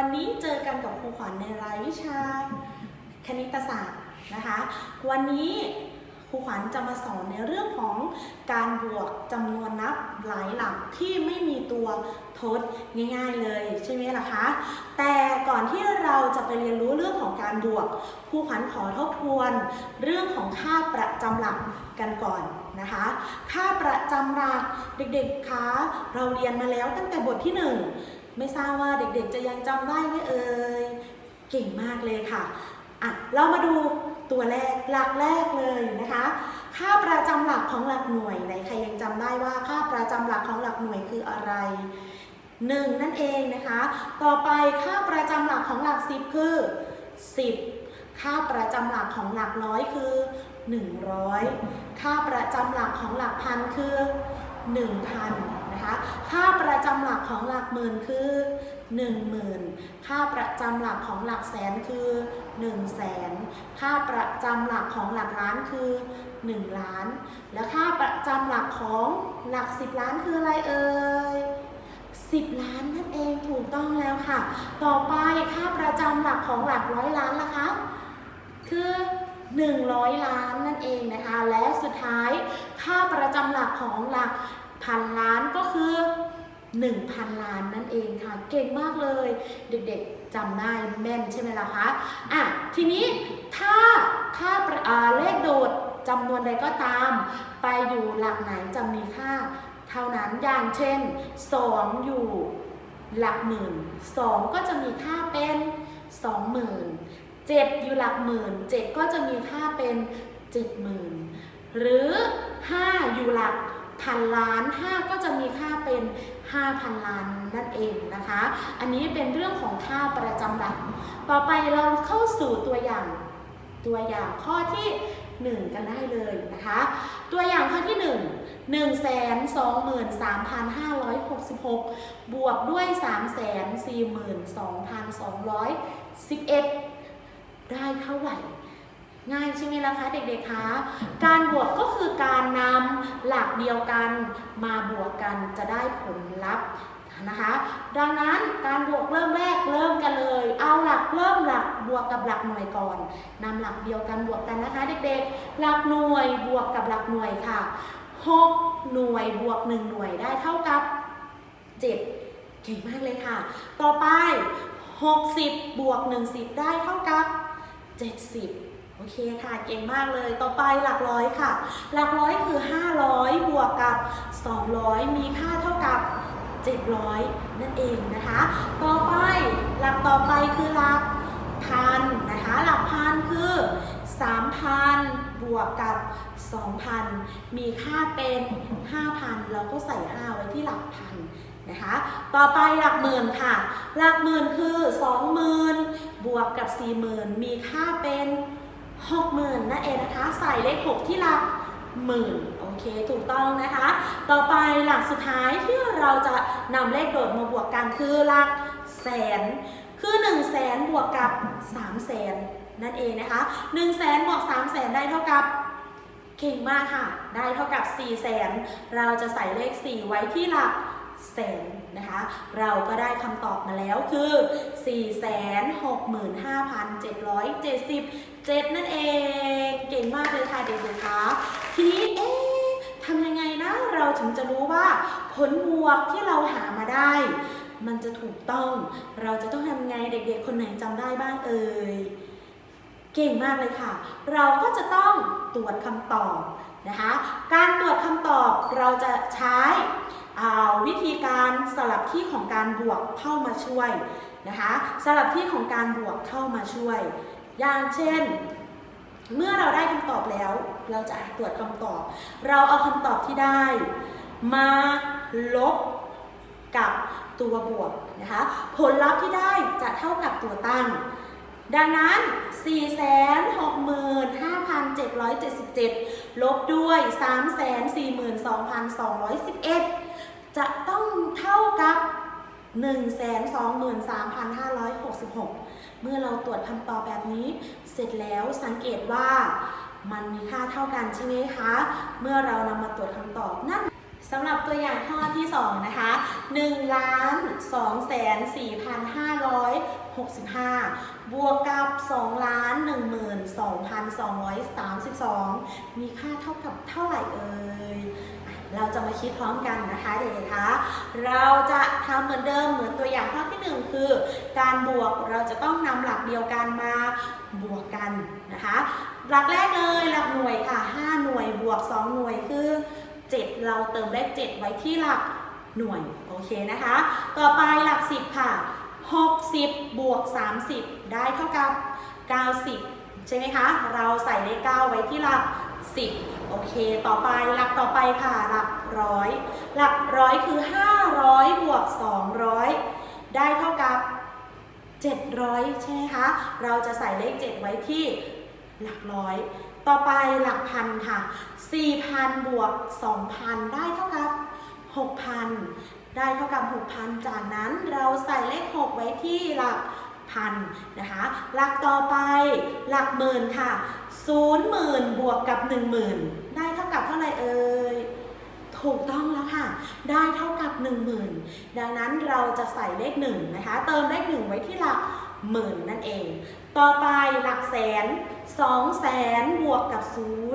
วันนี้เจอกันกับครูขวัญในรายวิชาคณิตศาสตร์นะคะ วันนี้ครูขวัญจะมาสอนในเรื่องของการบวกจำนวนนับหลายหลักที่ไม่มีตัวทดง่ายๆเลยใช่ไหมล่ะคะ แต่ก่อนที่เราจะไปเรียนรู้เรื่องของการบวกครูขวัญขอทบทวน เรื่องของค่าประจำหลักกันก่อนนะคะ ค่าประจำหลักเด็กๆคะเราเรียนมาแล้วตั้งแต่บทที่หนึ่ง ไม่ทราบว่าเด็กๆจะยังจำได้ไหมเอ่ย เก่งมากเลยค่ะ อะ เรามาดูตัวแรกหลักแรกเลยนะคะ ค่าประจำหลักของหลักหน่วยไหนใครยังจำได้ว่าค่าประจำหลักของหลักหน่วยคืออะไรหนึ่งนั่นเองนะคะ ต่อไปค่าประจำหลักของหลักสิบคือ10ค่าประจำหลักของหลักร้อยคือ100ค่าประจำหลักของหลักพันคือ1,000นะคะ ค่าประจำหลัก ของหลักหมื่นคือ 10,000 ค่าประจำหลักของหลักแสนคือ 1 0 0 0 0แสนค่าประจำหลักของหลักล้านคือ 1 ล้าน และค่าประจำหลักของหลัก 10 ล้านคืออะไรเอ่ย10 ล้านนั่นเองถูกต้องแล้วค่ะ ต่อไปค่าประจำหลักของหลักร้อยล้านล่ะคะ คือ 100 ล้านนั่นเองนะคะ และสุดท้ายค่าประจำหลักของหลักพันล้านก็คือ 1,000 ล้านนั่นเองค่ะ เก่งมากเลย เด็กๆจำได้แม่นใช่ไหมล่ะคะอะทีนี้ถ้าค่าประอาเลขโดดจำนวนใดก็ตาม ไปอยู่หลักไหนจะมีค่า เท่านั้นอย่างเช่น 2 อยู่หลักหมื่น 2 ก็จะมีค่าเป็น 20,000 7 อยู่หลักหมื่น 7 ก็จะมีค่าเป็น 70,000 หรือ 5 อยู่หลัก พันล้าน 5 ก็จะมีค่าเป็น 5,000 ล้านนั่นเองนะคะ อันนี้เป็นเรื่องของค่าประจำหลัก ต่อไปเราเข้าสู่ตัวอย่างตัวอย่างข้อที่ 1 กันได้เลยนะคะ ตัวอย่างข้อที่ 1 1 2 3 5 6 6 บวกด้วย 3 4 2 2 11 ได้เท่าไหร่ ง่ายใช่ไหมล่ะคะเด็กๆคะ การบวกก็คือการนำหลักเดียวกันมาบวกกันจะได้ผลลัพธ์นะคะ ดังนั้นการบวกเริ่มแรกเริ่มกันเลย เอาหลักเริ่มหลักบวกกับหลักหน่วยก่อนนำหลักเดียวกันบวกกันนะคะเด็กๆ หลักหน่วยบวกกับหลักหน่วยค่ะ6หน่วยบวก 1 หน่วยได้เท่ากับ7เก่งมากเลยค่ะ ต่อไป 60 บวก 10 ได้เท่ากับ 70 โอเคค่ะ เก่งมากเลย ต่อไปหลักร้อยค่ะ หลักร้อยคือ 500 บวกกับ 200 มีค่าเท่ากับ 700 นั่นเองนะคะ ต่อไปหลักต่อไปคือหลักพันนะคะ หลักพันคือ 3,000 บวกกับ 2,000 มีค่าเป็น 5,000เราก็ใส่ 5 ไว้ที่หลักพันนะคะ ต่อไปหลักหมื่นค่ะ หลักหมื่นคือ 20,000 บวกกับ 40,000 มีค่าเป็น 60,000นั่นเองนะคะ ใส่เลข6ที่หลักหมื่นโอเคถูกต้องนะคะ ต่อไปหลักสุดท้ายที่เราจะนำเลขโดดมาบวกกันคือหลักแสน คือ1 0 0 0 0แสนบวกกับ3 0 0แสนนั่นเองนะคะ1 0 0 0 0แสนบวก3 0 0แสนได้เท่ากับเก่งมากค่ะ ได้เท่ากับ 4 0 0แสนเราจะใส่เลข 4 ไว้ที่หลัก แสนนะคะ เราก็ได้คำตอบมาแล้วคือ 465,777 นั่นเอง เก่งมากเลยค่ะเด็กๆคะทีนี้เอ๊ะทำยังไงนะเราถึงจะรู้ว่า ผลบวกที่เราหามาได้ มันจะถูกต้อง เราจะต้องทำไงเด็กๆ คนไหนจำได้บ้างเอ่ยเก่งมากเลยค่ะ เราก็จะต้องตรวจคำตอบนะคะ การตรวจคำตอบเราจะใช้ วิธีการสลับที่ของการบวกเข้ามาช่วยนะคะสลับที่ของการบวกเข้ามาช่วย อย่างเช่น เมื่อเราได้คำตอบแล้ว เราจะตรวจคำตอบ เราเอาคำตอบที่ได้ มาลบกับตัวบวกนะคะผลลัพธ์ที่ได้จะเท่ากับตัวตั้ง ดังนั้น 465,777 ลบด้วย 342,211 จะต้องเท่ากับ 123,566 เมื่อเราตรวจคำตอบแบบนี้ เสร็จแล้วสังเกตว่ามันมีค่าเท่ากันใช่ไหมคะ เมื่อเรานำมาตรวจคำตอบนั่น สำหรับตัวอย่างข้อที่ 2 นะคะ1ล้าน2แสน4,565 บวกกับ2ล้าน12,232 มีค่าเท่ากับเท่าไหร่เอ่ยเราจะมาคิดพร้อมกันนะคะเด็กๆคะเราจะทำเหมือนเดิมเหมือนตัวอย่างข้อที่ 1 คือ การบวกเราจะต้องนำหลักเดียวกันมาบวกกันนะคะ หลักแรกเลยหลักหน่วยค่ะ 5 หน่วยบวก 2 หน่วยคือ 7 เราเติมเลข7 ไว้ที่หลักหน่วย โอเคนะคะ ต่อไปหลัก 10 ค่ะ 60 บวก 30 ได้เท่ากับ 90 ใช่ไหมคะ เราใส่เลข 9 ไว้ที่หลัก 10 โอเค ต่อไปหลักต่อไปค่ะ หลักร้อย หลักร้อยคือ 500 บวก 200 ได้เท่ากับ 700 ใช่ไหมคะ เราจะใส่เลข 7 ไว้ที่หลักร้อย ต่อไปหลักพันค่ะ 4,000 บวก 2,000 ได้เท่ากับ 6,000 ได้เท่ากับ 6,000 จากนั้นเราใส่เลข 6 ไว้ที่หลักพันนะคะ หลักต่อไปหลักหมื่นค่ะ 0 0,000บวกกับ 10,000 ได้เท่ากับเท่าไหร่เอ่ยถูกต้องแล้วค่ะ ได้เท่ากับ 10,000 ดังนั้นเราจะใส่เลข1นะคะ เติมเลข1ไว้ที่หลัก หมื่นนั่นเอง ต่อไปหลักแสน2แสนบวกกับ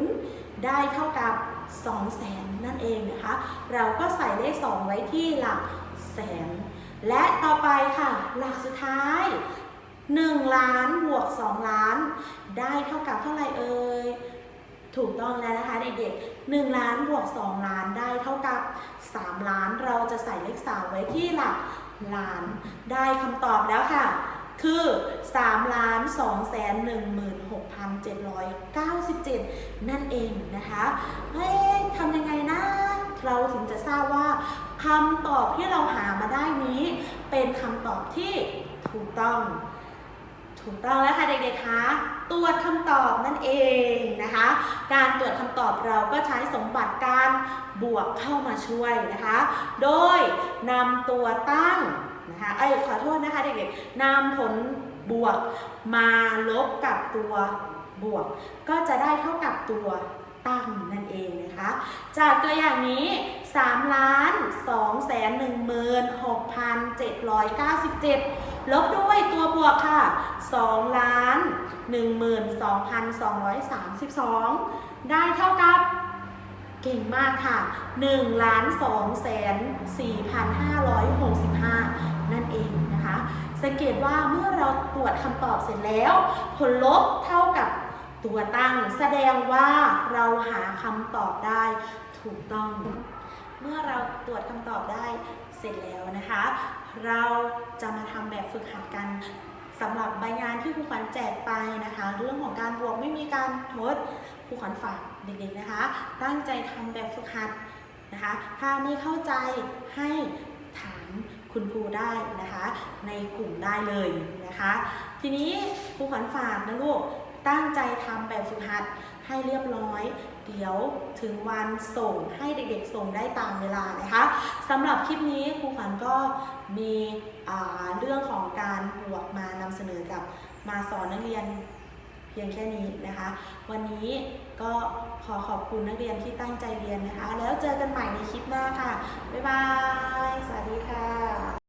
0ได้เท่ากับ2แสนนั่นเองนะคะ เราก็ใส่เลข2ไว้ที่หลักแสน และต่อไปค่ะ หลักสุดท้าย 1 ล้านบวก 2 ล้าน ได้เท่ากับเท่าไหร่เอ่ยถูกต้องแล้วนะคะเด็กๆ1ล้านบวก 2 ล้านได้เท่ากับ 3 ล้านเราจะใส่เลข3ไว้ที่หลักล้าน ได้คำตอบแล้วค่ะ คือ3ล้าน2แสน16,797 นั่นเองนะคะ เฮ้ยทำยังไงนะ เราถึงจะทราบว่าคำตอบที่เราหามาได้นี้ เป็นคำตอบที่ถูกต้อง ถูกต้องแล้วค่ะเด็กๆคะตรวจคำตอบนั่นเองนะคะ การตรวจคำตอบเราก็ใช้สมบัติการบวกเข้ามาช่วยนะคะ โดยนำตัวตั้ง นะคะเอ้ยขอโทษนะคะเด็กๆนำผลบวกมาลบกับตัวบวก ก็จะได้เท่ากับตัวตั้งนั่นเองนะคะ จากตัวอย่างนี้3ล้าน2แสน16,797 ลบด้วยตัวบวกค่ะ2ล้าน12,232 ได้เท่ากับ เก่งมากค่ะ1ล้าน2แสน4,565 นั่นเองนะคะ สังเกตว่าเมื่อเราตรวจคำตอบเสร็จแล้ว ผลลบเท่ากับตัวตั้ง แสดงว่าเราหาคำตอบได้ถูกต้อง เมื่อเราตรวจคำตอบได้เสร็จแล้วนะคะ เราจะมาทำแบบฝึกหัดกันสำหรับใบงานที่ครูขวัญแจกไปนะคะ เรื่องของการบวกไม่มีการทดครูขวัญฝาก เด็กๆนะคะ ตั้งใจทำแบบฝึกหัดนะคะ ถ้าไม่เข้าใจให้ถามคุณครูได้นะคะ ในกลุ่มได้เลยนะคะ ทีนี้ครูขวัญฝากนะลูกตั้งใจทำแบบฝึกหัดให้เรียบร้อย เดี๋ยวถึงวันส่งให้เด็กๆส่งได้ตามเวลานะคะสำหรับคลิปนี้ครูขวัญก็มีเรื่องของการบวกมานำเสนอกับมาสอนนักเรียนเพียงแค่นี้นะคะ วันนี้ ก็ขอขอบคุณนักเรียนที่ตั้งใจเรียนนะคะ แล้วเจอกันใหม่ในคลิปหน้าค่ะ บ๊ายบาย สวัสดีค่ะ